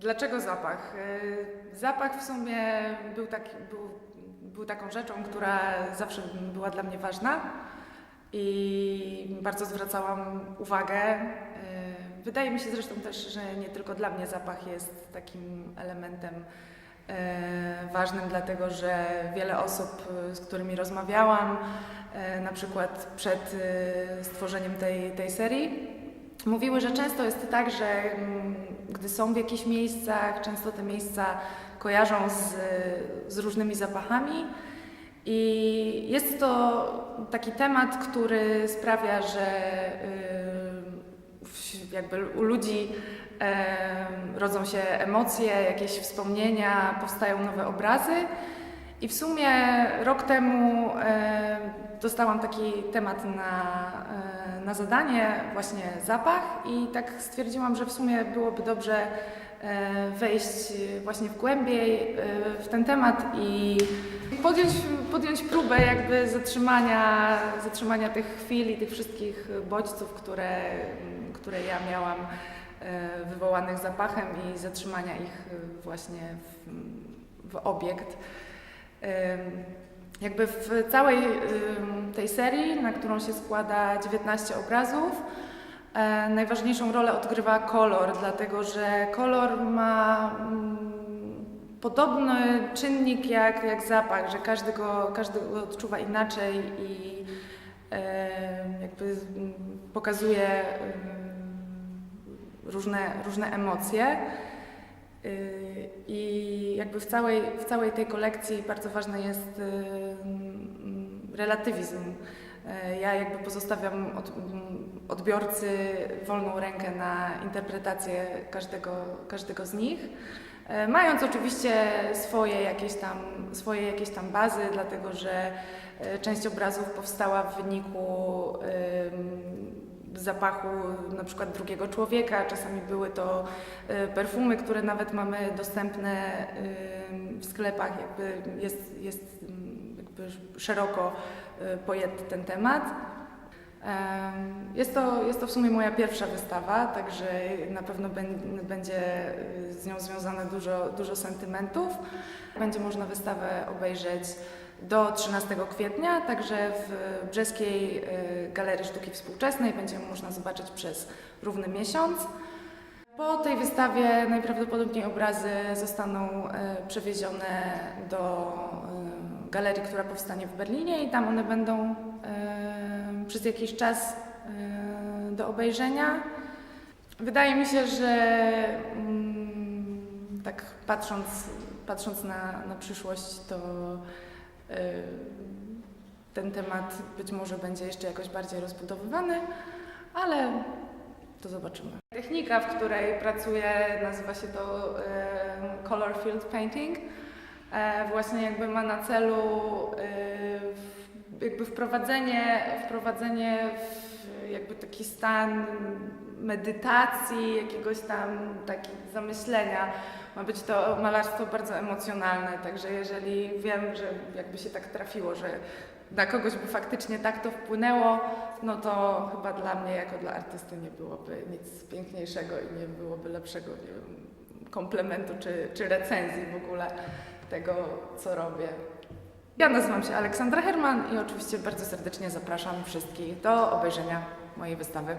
Dlaczego zapach? Y, Zapach w sumie był, był, był taką rzeczą, która zawsze była dla mnie ważna i bardzo zwracałam uwagę. Y, Wydaje mi się zresztą też, że nie tylko dla mnie zapach jest takim elementem y, ważnym, dlatego że wiele osób, z którymi rozmawiałam, na przykład przed stworzeniem tej, tej serii, Mówiły, że często jest tak, że mm, gdy są w jakichś miejscach, często te miejsca kojarzą z, z różnymi zapachami. I jest to taki temat, który sprawia, że y, jakby u ludzi rodzą się emocje, jakieś wspomnienia, powstają nowe obrazy. I w sumie rok temu e, dostałam taki temat na, e, na zadanie, właśnie zapach, i tak stwierdziłam, że w sumie byłoby dobrze e, wejść właśnie w głębiej e, w ten temat i podjąć, podjąć próbę jakby zatrzymania, zatrzymania tych chwil i tych wszystkich bodźców, które, które ja miałam e, wywołanych zapachem i zatrzymania ich właśnie w, w obiekt. Jakby w całej tej serii, na którą się składa 19 obrazów, e, najważniejszą rolę odgrywa kolor, dlatego że kolor ma mm, podobny czynnik jak, jak zapach, że każdy go, każdy go odczuwa inaczej i jakby mm, pokazuje różne, różne emocje. I jakby w całej, w całej tej kolekcji bardzo ważny jest yy, mm, relatywizm. Yy, Ja jakby pozostawiam od, mm, odbiorcy wolną rękę na interpretację każdego, każdego z nich. Yy, Mając oczywiście swoje jakieś, tam, swoje jakieś tam bazy, dlatego że część obrazów powstała w wyniku zapachu na przykład drugiego człowieka. Czasami były to y, perfumy, które nawet mamy dostępne y, w sklepach. Jakby jest, jest mm, jakby szeroko y, pojęty ten temat. Em, Jest to, jest to w sumie moja pierwsza wystawa, także na pewno bę- będzie z nią związane dużo, dużo sentymentów. Będzie można wystawę obejrzeć do 13 kwietnia, także w Brzeskiej y, Galerii Sztuki Współczesnej będzie można zobaczyć przez równy miesiąc. Po tej wystawie najprawdopodobniej obrazy zostaną y, przewiezione do y, galerii, która powstanie w Berlinie i tam one będą przez jakiś czas do obejrzenia. Wydaje mi się, że mm, tak patrząc, patrząc na, na przyszłość, to ten temat być może będzie jeszcze jakoś bardziej rozbudowywany, ale to zobaczymy. Technika, w której pracuję, nazywa się to Color Field Painting. E, Właśnie jakby ma na celu y, jakby wprowadzenie, wprowadzenie w jakby taki stan medytacji, jakiegoś tam takiego zamyślenia. Ma być to malarstwo bardzo emocjonalne, także jeżeli wiem, że jakby się tak trafiło, że na kogoś by faktycznie tak to wpłynęło, no to chyba dla mnie jako dla artysty nie byłoby nic piękniejszego i nie byłoby lepszego nie wiem, komplementu czy, czy recenzji w ogóle tego, co robię. Ja nazywam się Aleksandra Herman i oczywiście bardzo serdecznie zapraszam wszystkich do obejrzenia mojej wystawy.